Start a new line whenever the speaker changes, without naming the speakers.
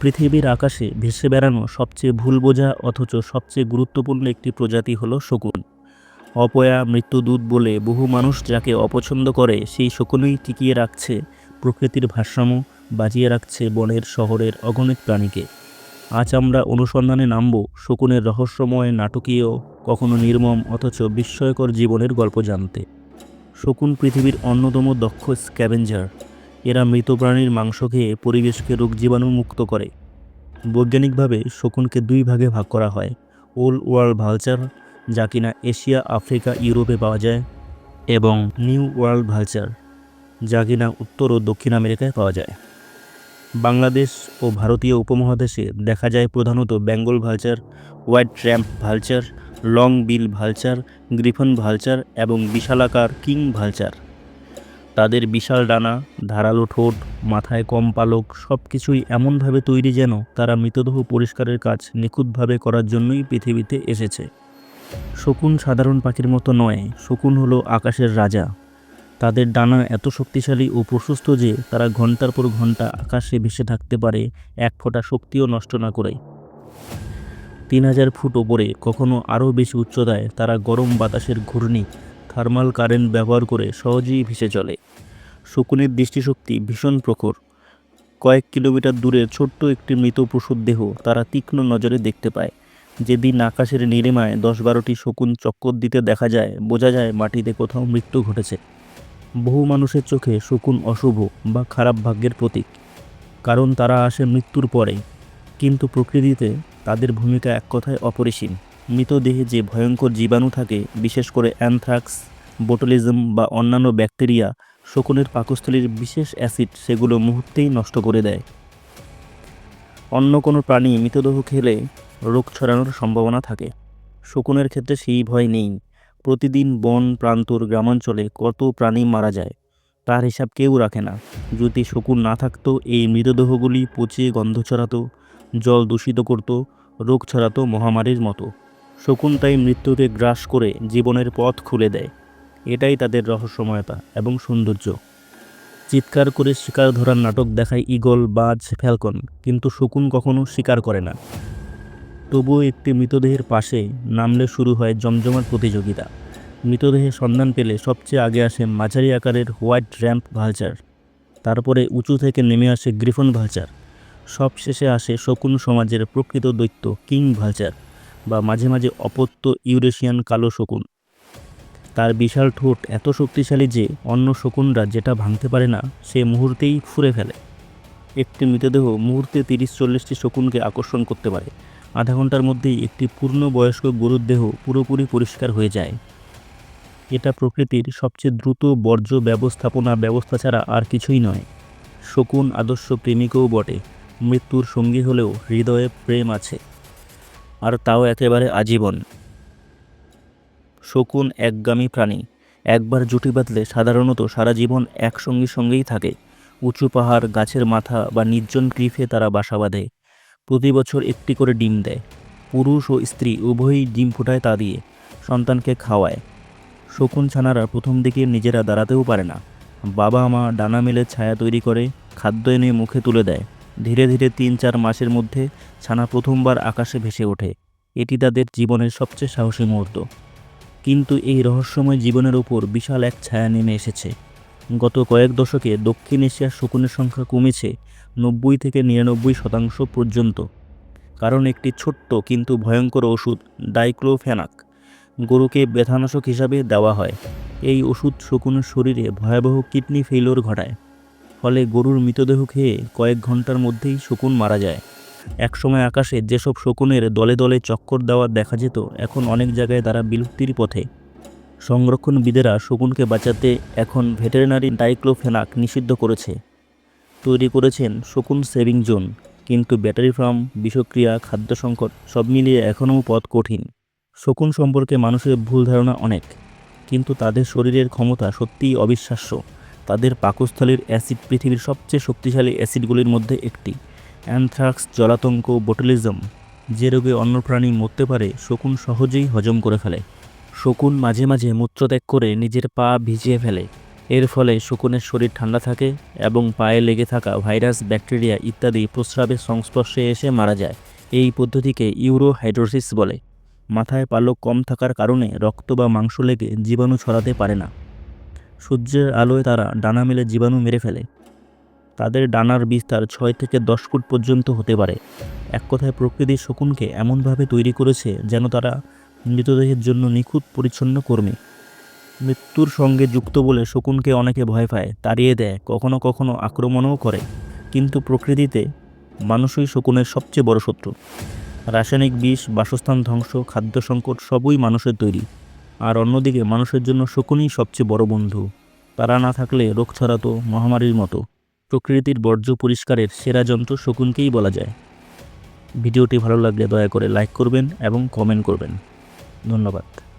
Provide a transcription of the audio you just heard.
পৃথিবীর আকাশে ভেসে বেড়ানো সবচেয়ে ভুল বোঝা অথচ সবচেয়ে গুরুত্বপূর্ণ একটি প্রজাতি হলো শকুন। অপয়া মৃত্যুদূত বলে বহু মানুষ যাকে অপছন্দ করে সেই শকুনই টিকিয়ে রাখছে প্রকৃতির ভারসাম্য বাজিয়ে রাখছে বনের শহরের অগণিত প্রাণীকে। আজ আমরা অনুসন্ধানে নামব শকুনের রহস্যময় নাটকীয়, কখনো নির্মম অথচ বিস্ময়কর জীবনের গল্প জানতে। শকুন পৃথিবীর অন্যতম দক্ষ স্ক্যাভেঞ্জার। এরা মৃত প্রাণীর মাংস খেয়ে পরিবেশকে রোগ জীবাণু মুক্ত করে। বৈজ্ঞানিকভাবে শকুনকে দুই ভাগে ভাগ করা হয়, ওল্ড ওয়ার্ল্ড ভালচার, যা কিনা এশিয়া, আফ্রিকা, ইউরোপে পাওয়া যায়, এবং নিউ ওয়ার্ল্ড ভালচার, যা কিনা উত্তর ও দক্ষিণ আমেরিকায় পাওয়া যায়। বাংলাদেশ ও ভারতীয় উপমহাদেশে দেখা যায় প্রধানত Bengal vulture, white rumped vulture, long bill vulture, griffon vulture এবং বিশালাকার কিং ভালচার। তাদের বিশাল ডানা, ধারালো ঠোঁট, মাথায় কম পালক সব কিছুই এমনভাবে তৈরি যেন তারা মৃতদেহ পরিষ্কারের কাজ নিখুঁতভাবে করার জন্যই পৃথিবীতে এসেছে। শকুন সাধারণ পাখির মতো নয়, শকুন হলো আকাশের রাজা। তাদের ডানা এত শক্তিশালী ও প্রশস্ত যে তারা ঘণ্টার পর ঘণ্টা আকাশে ভেসে থাকতে পারে এক ফোঁটা শক্তিও নষ্ট না করে তিন হাজার ফুট ওপরে, কখনো আরও বেশি উচ্চতায় তারা গরম বাতাসের ঘূর্ণি থার্মাল কারেন্ট ব্যবহার করে সহজেই ভেসে চলে। শকুনের দৃষ্টিশক্তি ভীষণ প্রখর। কয়েক কিলোমিটার দূরে ছোট্ট একটি মৃত পশুর দেহ তারা তীক্ষ্ণ নজরে দেখতে পায়। যেদিন আকাশের নিরিমায় দশ বারোটি শকুন চক্কর দিতে দেখা যায়, বোঝা যায় মাটিতে কোথাও মৃত্যু ঘটেছে। বহু মানুষের চোখে শকুন অশুভ বা খারাপ ভাগ্যের প্রতীক। কারণ তারা আসে মৃত্যুর পরে। কিন্তু প্রকৃতিতে তাদের ভূমিকা এক কথায় অপরিসীম। মৃতদেহে যে ভয়ঙ্কর জীবাণু থাকে, বিশেষ করে অ্যানথ্রাক্স, বোটলিজম বা অন্যান্য ব্যাকটেরিয়া, শকুনের পাকস্থলীর বিশেষ অ্যাসিড সেগুলো মুহূর্তেই নষ্ট করে দেয়। অন্য কোনো প্রাণী মৃতদেহ খেলে রোগ ছড়ানোর সম্ভাবনা থাকে। শকুনের ক্ষেত্রে সেই ভয় নেই। প্রতিদিন বন, প্রান্তর, গ্রামাঞ্চলে কত প্রাণী মারা যায়, তার হিসাব কেউ রাখে না। যদি শকুন না থাকতো, এই মৃতদেহগুলি পচে, গন্ধ ছড়াতো, জল দূষিত করত, রোগ ছড়াতো মহামারীর মতো। শকুন তাই মৃত্যুকে গ্রাস করে জীবনের পথ খুলে দেয়। এটাই তাদের রহস্যময়তা এবং সৌন্দর্য। চিৎকার করে শিকার ধরার নাটক দেখায় ঈগল, বাজ, ফ্যালকন, কিন্তু শকুন কখনো শিকার করে না। তবুও একটি মৃতদেহের পাশে নামলে শুরু হয় জমজমাট প্রতিযোগিতা। মৃতদেহের সন্ধান পেলে সবচেয়ে আগে আসে মাঝারি আকারের হোয়াইট র্যাম্প ভালচার। তারপরে উঁচু থেকে নেমে আসে গ্রিফন ভালচার। সব শেষে আসে শকুন সমাজের প্রকৃত দৈত্য, কিং ভালচার। বা মাঝে মাঝে অপত্য ইউরেশিয়ান কালো শকুন। তার বিশাল ঠোঁট এত শক্তিশালী যে অন্য শকুনরা যেটা ভাঙতে পারে না, সে মুহূর্তেই ফুরে ফেলে। একটি মৃতদেহ মুহূর্তে তিরিশ চল্লিশটি শকুনকে আকর্ষণ করতে পারে। আধা ঘণ্টার মধ্যেই একটি পূর্ণবয়স্ক গরুর দেহ পুরোপুরি পরিষ্কার হয়ে যায়। এটা প্রকৃতির সবচেয়ে দ্রুত বর্জ্য ব্যবস্থাপনা ব্যবস্থা ছাড়া আর কিছুই নয়। শকুন আদর্শ প্রেমিকও বটে। মৃত্যুর সঙ্গী হলেও হৃদয়ে প্রেম আছে। আর তাও একেবারে আজীবন। শকুন একগামী প্রাণী, একবার জুটি বাঁধলে সাধারণত সারা জীবন একসঙ্গে সঙ্গেই থাকে। উঁচু পাহাড়, গাছের মাথা বা নির্জন ক্লিফে তারা বাসা বাঁধে। প্রতি বছর একটি করে ডিম দেয়। পুরুষ ও স্ত্রী উভয়ই ডিম ফোটায় তা দিয়ে, সন্তানকে খাওয়ায়। শকুন ছানারা প্রথম দিকে নিজেরা দাঁড়াতেও পারে না। বাবা মা ডানা মেলে ছায়া তৈরি করে, খাদ্য এনে মুখে তুলে দেয়। ধীরে ধীরে তিন চার মাসের মধ্যে ছানা প্রথমবার আকাশে ভেসে ওঠে। এটি তাদের জীবনের সবচেয়ে সাহসী মুহূর্ত। কিন্তু এই রহস্যময় জীবনের উপর বিশাল এক ছায়া নেমে এসেছে। গত কয়েক দশকে দক্ষিণ এশিয়ার শকুনের সংখ্যা কমেছে নব্বই থেকে নিরানব্বই শতাংশ পর্যন্ত। কারণ একটি ছোট্ট কিন্তু ভয়ঙ্কর ওষুধ, ডাইক্লোফেনাক, গরুকে ব্যথানাশক হিসাবে দেওয়া হয়। এই ওষুধ শকুনের শরীরে ভয়াবহ কিডনি ফেইলিওর ঘটায়। ফলে গরুর মৃতদেহ খেয়ে কয়েক ঘণ্টার মধ্যেই শকুন মারা যায়। একসময় আকাশে যেসব শকুনের দলে দলে চক্কর দেওয়া দেখা যেত, এখন অনেক জায়গায় তারা বিলুপ্তির পথে। সংরক্ষণবিদেরা শকুনকে বাঁচাতে এখন ভেটেরিনারি ডাইক্লোফেনাক নিষিদ্ধ করেছে। তৈরি করেছেন শকুন সেভিং জোন, কিন্তু ব্যাটারি ফার্ম, বিষক্রিয়া, খাদ্য সংকট সব মিলিয়ে এখনও পথ কঠিন। শকুন সম্পর্কে মানুষের ভুল ধারণা অনেক, কিন্তু তাদের শরীরের ক্ষমতা সত্যিই অবিশ্বাস্য। তাদের পাকস্থলীর অ্যাসিড পৃথিবীর সবচেয়ে শক্তিশালী অ্যাসিডগুলির মধ্যে একটি। অ্যানথ্রাক্স জলাতঙ্ক বোটুলিজম, যে রোগে অন্য প্রাণী মরতে পারে, শকুন সহজেই হজম করে ফেলে। শকুন মাঝে মাঝে মূত্রত্যাগ করে নিজের পা ভিজিয়ে ফেলে। এর ফলে শকুনের শরীর ঠান্ডা থাকে এবং পায়ে লেগে থাকা ভাইরাস, ব্যাকটেরিয়া ইত্যাদি প্রস্রাবের সংস্পর্শে এসে মারা যায়। এই পদ্ধতিকে ইউরোহাইড্রোসিস বলে। মাথায় পালক কম থাকার কারণে রক্ত বা মাংস লেগে জীবাণু ছড়াতে পারে না। সূর্যের আলোয় তারা ডানা মেলে জীবাণু মেরে ফেলে। তাদের ডানার বিস্তার ছয় থেকে দশ ফুট পর্যন্ত হতে পারে। এক কথায় প্রকৃতি শকুনকে এমনভাবে তৈরি করেছে যেন তারা মৃতদেহের জন্য নিখুঁত পরিচ্ছন্ন কর্মী। মৃত্যুর সঙ্গে যুক্ত বলে শকুনকে অনেকে ভয় পায়, তাড়িয়ে দেয়, কখনো কখনো আক্রমণও করে। কিন্তু প্রকৃতিতে মানুষই শকুনের সবচেয়ে বড় শত্রু। রাসায়নিক বিষ, বাসস্থান ধ্বংস, খাদ্য সংকট সবই মানুষের তৈরি। আর অন্যদিকে মানুষের জন্য শকুনই সবচেয়ে বড় বন্ধু। তারা না থাকলে রোগ ছড়াতো মহামারীর মতো। প্রকৃতির বর্জ্য পরিষ্কারের সেরা যন্ত্র শকুনকেই বলা যায়। ভিডিওটি ভালো লাগলে দয়া করে লাইক করবেন এবং কমেন্ট করবেন। ধন্যবাদ।